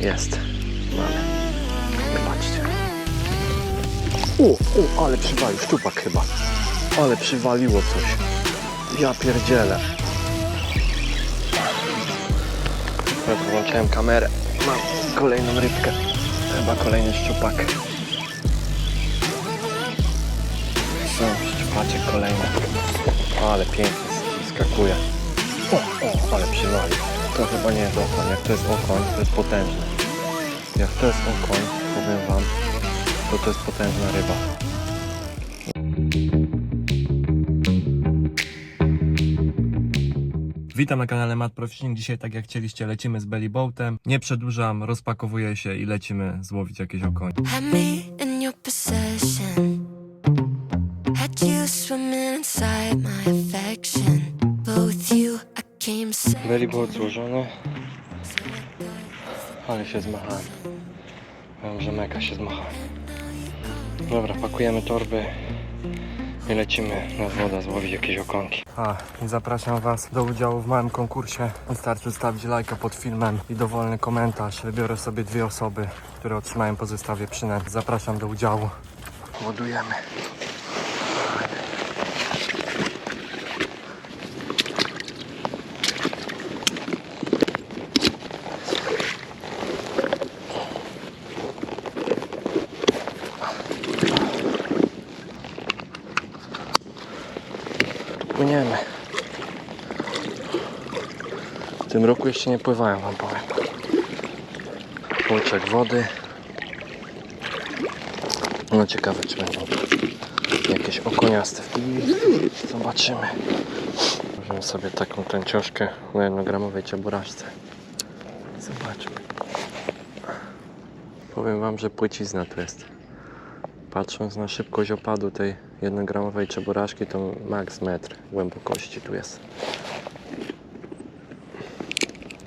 Jest. Mamy. Zobaczcie. O, o, ale przywalił, szczupak chyba. Ale przywaliło coś. Ja pierdzielę. Ja wyłączyłem kamerę. Mam kolejną rybkę. Chyba kolejny szczupak. Są szczupaczek kolejny. Ale pięknie skakuje. O, o, ale przywalił. To chyba nie jest okoń. Jak to jest okoń, to jest potężny. Jak to jest okoń, powiem wam, to to jest potężna ryba. Witam na kanale Matt Pro Fishing. Dzisiaj, tak jak chcieliście, lecimy z belly boatem. Nie przedłużam, rozpakowuję się i lecimy złowić jakieś okonie. Byli było złożone, ale się zmachałem. Wiem, że mega się zmachałem. Dobra, pakujemy torby i lecimy na wodę złowić jakieś okonki. A, i zapraszam Was do udziału w małym konkursie. Wystarczy zostawić lajka pod filmem i dowolny komentarz. Wybiorę sobie dwie osoby, które otrzymają po przynęt. Zapraszam do udziału. Ładujemy. Płyniemy. W tym roku jeszcze nie pływałem, wam powiem. Łyczek wody. No ciekawe, czy będą jakieś okoniaste. Zobaczymy. Możemy sobie taką tęcioszkę na jednogramowej cieburaczce. Zobaczmy. Powiem wam, że płycizna tu jest. Patrząc na szybkość opadu tej jednogramowej czeburaszki, to max metr głębokości tu jest.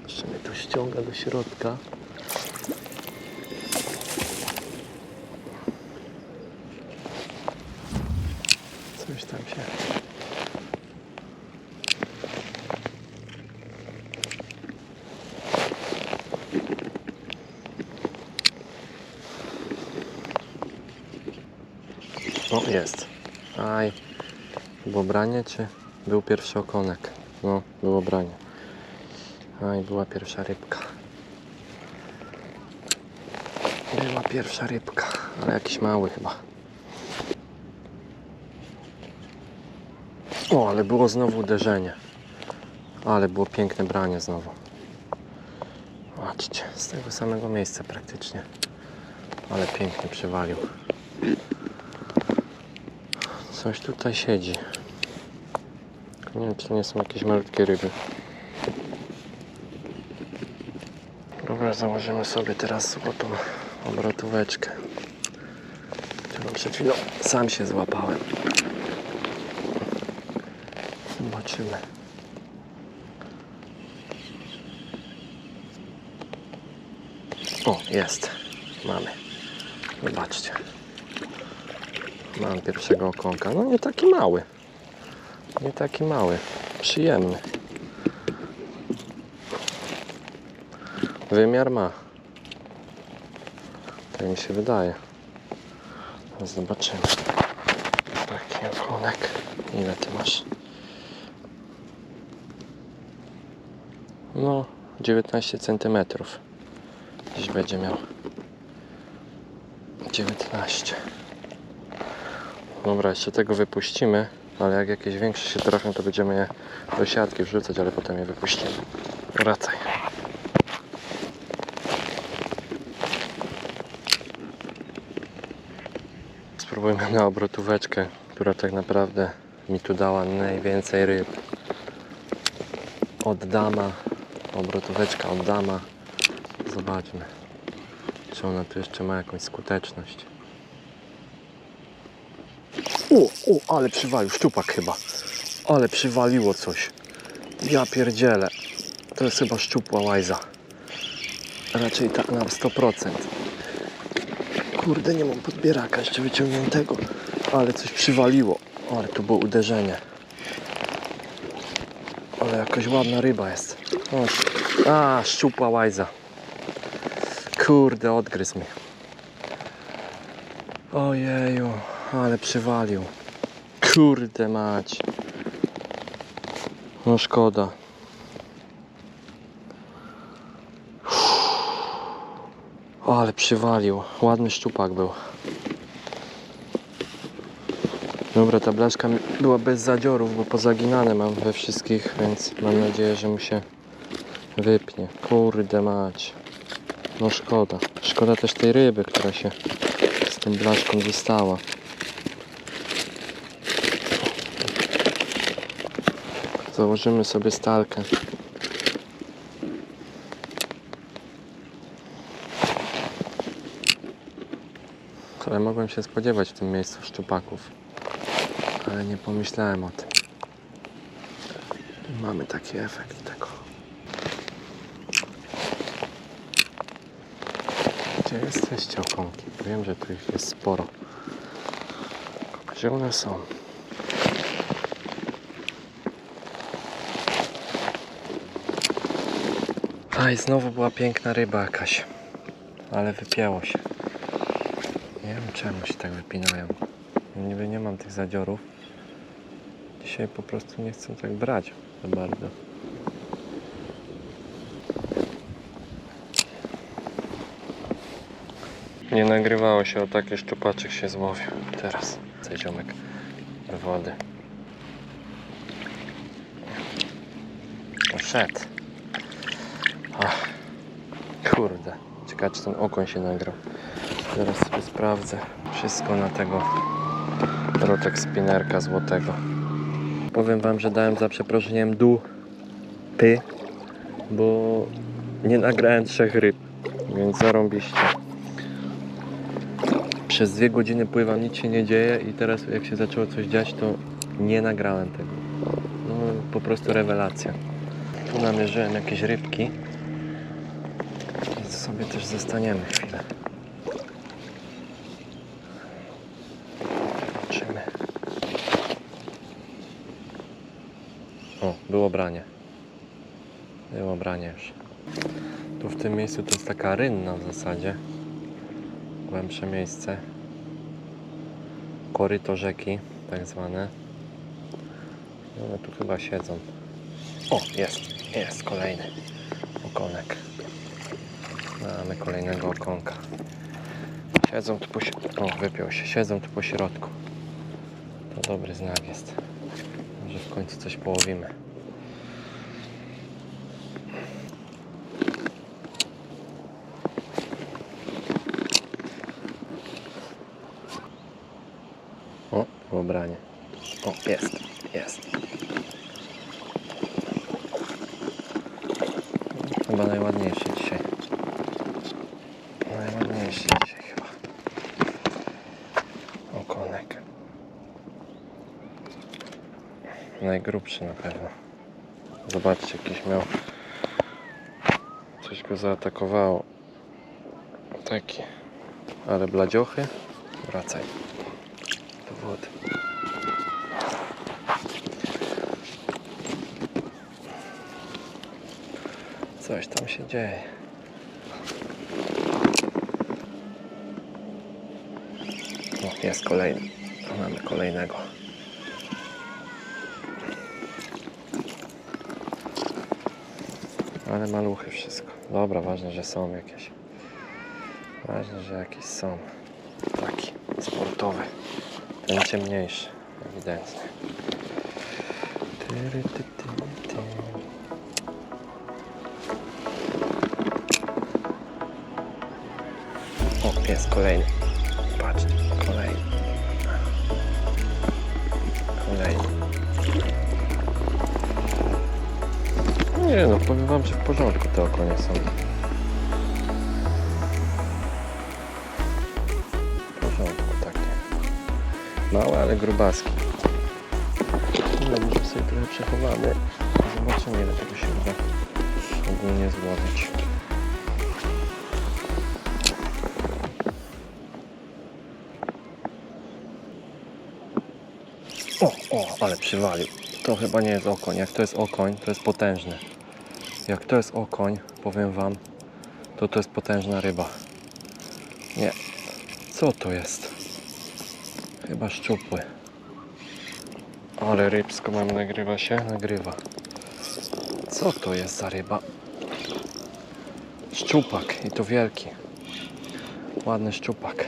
Jeszcze mnie to ściąga do środka. Coś tam się... Jest. Aj. Było branie, czy był pierwszy okonek? No, było branie. Aj, była pierwsza rybka. Była pierwsza rybka, ale jakiś mały chyba. O, ale było znowu uderzenie. Ale było piękne branie znowu. Patrzcie, z tego samego miejsca praktycznie. Ale pięknie przywalił. Coś tutaj siedzi. Nie wiem, czy to nie są jakieś malutkie ryby. Dobra, założymy sobie teraz złotą obrotóweczkę, którą przed chwilą sam się złapałem. Zobaczymy. O, jest. Mamy. Zobaczcie. Mam pierwszego okonka. No nie taki mały. Nie taki mały. Przyjemny. Wymiar ma. Tak mi się wydaje. Zobaczymy. Taki okonek. Ile ty masz? No, 19 cm. Gdzieś będzie miał. 19. Dobra, jeszcze tego wypuścimy, ale jak jakieś większe się trafią, to będziemy je do siatki wrzucać, ale potem je wypuścimy. Wracaj. Spróbujmy na obrotóweczkę, która tak naprawdę mi tu dała najwięcej ryb. Od dama, obrotóweczka od dama. Zobaczmy, czy ona tu jeszcze ma jakąś skuteczność. O, o, ale przywalił, szczupak chyba. Ale przywaliło coś. Ja pierdzielę. To jest chyba szczupła łajza. Raczej tak na 100%. Kurde, nie mam podbieraka jeszcze wyciągniętego. Ale coś przywaliło. Ale to było uderzenie. Ale jakaś ładna ryba jest. O, a, szczupła łajza. Kurde, odgryzł mnie. Ojeju, ale przywalił. Kurde mać. No szkoda. Ale przywalił. Ładny szczupak był. Dobra, ta blaszka była bez zadziorów, bo pozaginane mam we wszystkich, więc mam nadzieję, że mu się wypnie. Kurde mać. No szkoda. Szkoda też tej ryby, która się z tą blaszką została. Założymy sobie stalkę. Ale mogłem się spodziewać w tym miejscu szczupaków. Ale nie pomyślałem o tym. Mamy taki efekt tego. Gdzie jesteście okonki? Wiem, że tu ich jest sporo. Gdzie one są? A i znowu była piękna ryba jakaś. Ale wypięło się. Nie wiem czemu się tak wypinają. Niby nie mam tych zadziorów. Dzisiaj po prostu nie chcę tak brać za bardzo. Nie nagrywało się o takie szczupaczek się złowił. Teraz ten ziomek do wody. Poszedł. Ach, kurde. Ciekawe czy ten okoń się nagrał. Zaraz sobie sprawdzę. Wszystko na tego rotek spinerka złotego. Powiem wam, że dałem za przeproszeniem dół py, bo nie nagrałem trzech ryb, więc zarąbiście. Przez dwie godziny pływam, nic się nie dzieje i teraz jak się zaczęło coś dziać, to nie nagrałem tego. No po prostu rewelacja. Tu namierzyłem jakieś rybki. Więc sobie też zostaniemy chwilę. Zobaczymy. O, było branie. Było branie już. Tu w tym miejscu to jest taka rynna w zasadzie. Głębsze miejsce. Koryto rzeki, tak zwane. I One tu chyba siedzą. O, jest, jest kolejny okonek. Mamy kolejnego okonka. Siedzą tu po. O, wypiął się. Siedzą tu po środku. To dobry znak jest. Może w końcu coś połowimy. O, było branie. O, jest, jest. Chyba najładniejszy dzisiaj. Najładniejszy dzisiaj chyba. Okonek. Najgrubszy na pewno. Zobaczcie, jakiś miał. Coś go zaatakowało. Taki. Ale bladziochy. Wracaj. Do wody. Coś tam się dzieje. O, jest kolejny. Mamy kolejnego. Ale maluchy wszystko. Dobra, ważne, że są jakieś. Ważne, że jakieś są. Taki sportowy. Ten ciemniejszy, ewidentnie. Tyry, ty, ty, ty. O, jest kolejny. Patrz, kolejny. Kolejny. Nie no, powiem wam, że w porządku te okonie są. W porządku takie. Małe, ale grubaski. No, może sobie trochę przechowamy. Zobaczymy, ile tego się uda ogólnie złowić. O, o, ale przywalił. To chyba nie jest okoń. Jak to jest okoń, to jest potężne. Jak to jest okoń, powiem wam, To to jest potężna ryba. Nie. Co to jest? Chyba szczupły. Ale rybsko mam, nagrywa się? Nagrywa. Co to jest za ryba? Szczupak i to wielki. Ładny szczupak.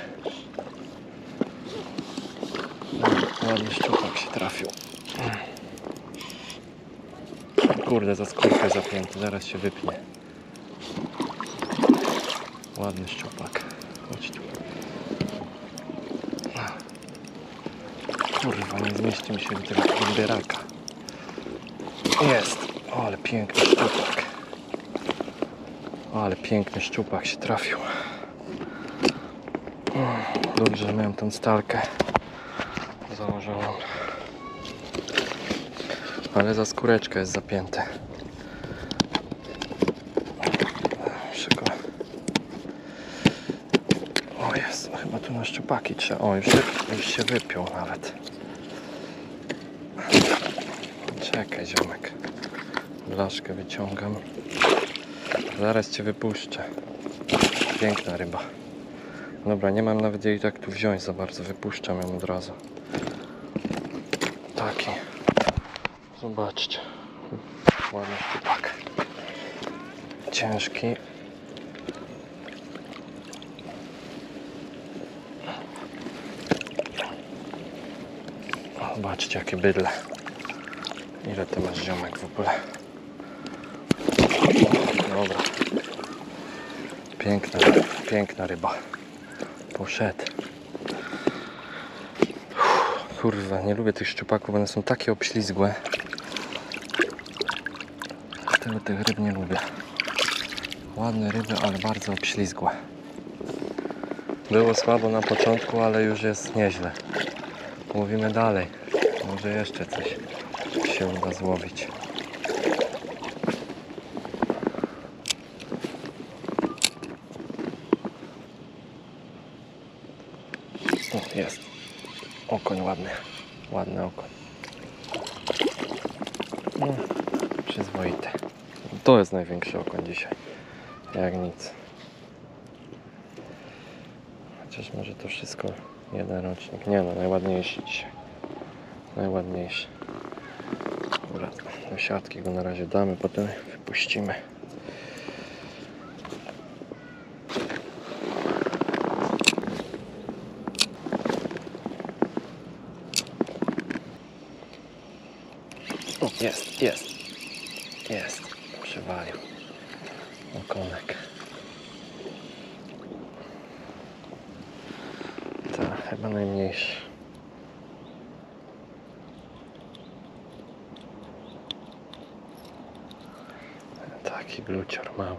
Ładny szczupak się trafił. Kurde, za skórkę zapięty, zaraz się wypnie. Ładny szczupak. Chodź tu. Kurwa, nie zmieści mi się tego podbieraka. Jest. O, ale piękny szczupak. O, ale piękny szczupak się trafił. Dobrze, że miałem tą stalkę założoną. Ale za skóreczkę jest zapięte. Go... O jest, chyba tu na szczupaki trzeba. O, już już się wypiął nawet. Czekaj, ziomek. Blaszkę wyciągam. Zaraz cię wypuszczę. Piękna ryba. Dobra, nie mam nawet jej tak tu wziąć za bardzo. Wypuszczam ją od razu. Taki. Zobaczcie. Ładny szczupak. Ciężki. Zobaczcie jakie bydle. Ile ty masz ziomek w ogóle? Dobra. Piękna, piękna ryba. Poszedł. Uff, Kurwa, nie lubię tych szczupaków, one są takie obślizgłe. Dlatego tych ryb nie lubię. Ładne ryby, ale bardzo obślizgłe. Było słabo na początku, ale już jest nieźle. Mówimy dalej. Może jeszcze coś się uda złowić. O, jest. Okoń ładny. Ładny okoń. No, przyzwoity. To jest największy okoń dzisiaj. Jak nic. Chociaż może to wszystko jeden rocznik. Nie no, najładniejszy dzisiaj. Najładniejszy. Dobra, do siatki go na razie damy, potem wypuścimy. O, jest, jest. Jest. Przywalił. Okonek. To chyba najmniejszy. Taki glucior mały.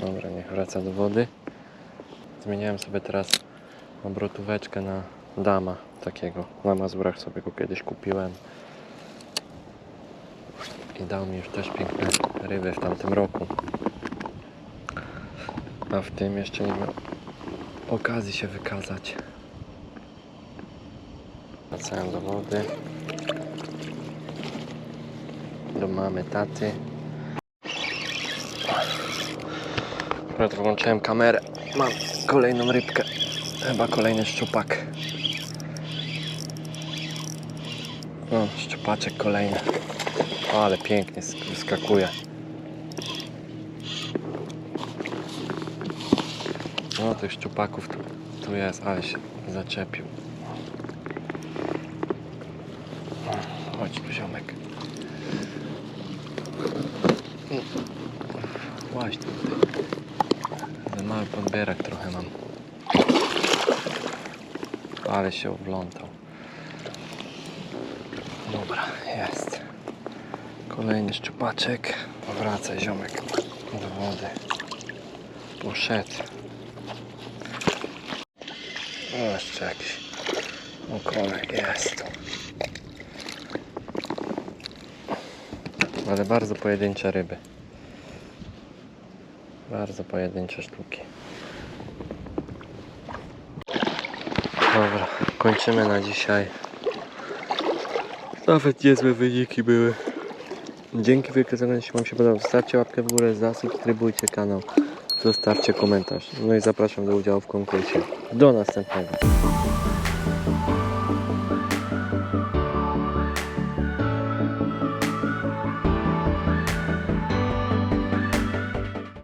Dobra, niech wraca do wody. Zmieniałem sobie teraz obrotóweczkę na dama takiego. Na Mazurach sobie go kiedyś kupiłem. I dał mi już też piękne ryby w tamtym roku. A w tym jeszcze nie miał okazji się wykazać. Wracałem do wody. Do mamy, taty. Akurat wyłączyłem kamerę. Mam kolejną rybkę. Chyba kolejny szczupak. O, szczupaczek kolejny. O, ale pięknie sk- wyskakuje. No, tych szczupaków tu, tu jest, ale się zaczepił. Chodź tu ziomek. Właśnie tutaj. Za mały podbierak trochę mam. Ale się oblątał. Dobra, jest. Kolejny szczupaczek. Wracaj ziomek do wody. Poszedł. O, jeszcze jakiś okonek jest. Ale bardzo pojedyncze ryby. Bardzo pojedyncze sztuki. Dobra, kończymy na dzisiaj. Nawet niezłe wyniki były. Dzięki wielkie za jeśli Wam się podobało. Zostawcie łapkę w górę, zasubskrybujcie kanał, zostawcie komentarz. No i zapraszam do udziału w konkursie. Do następnego.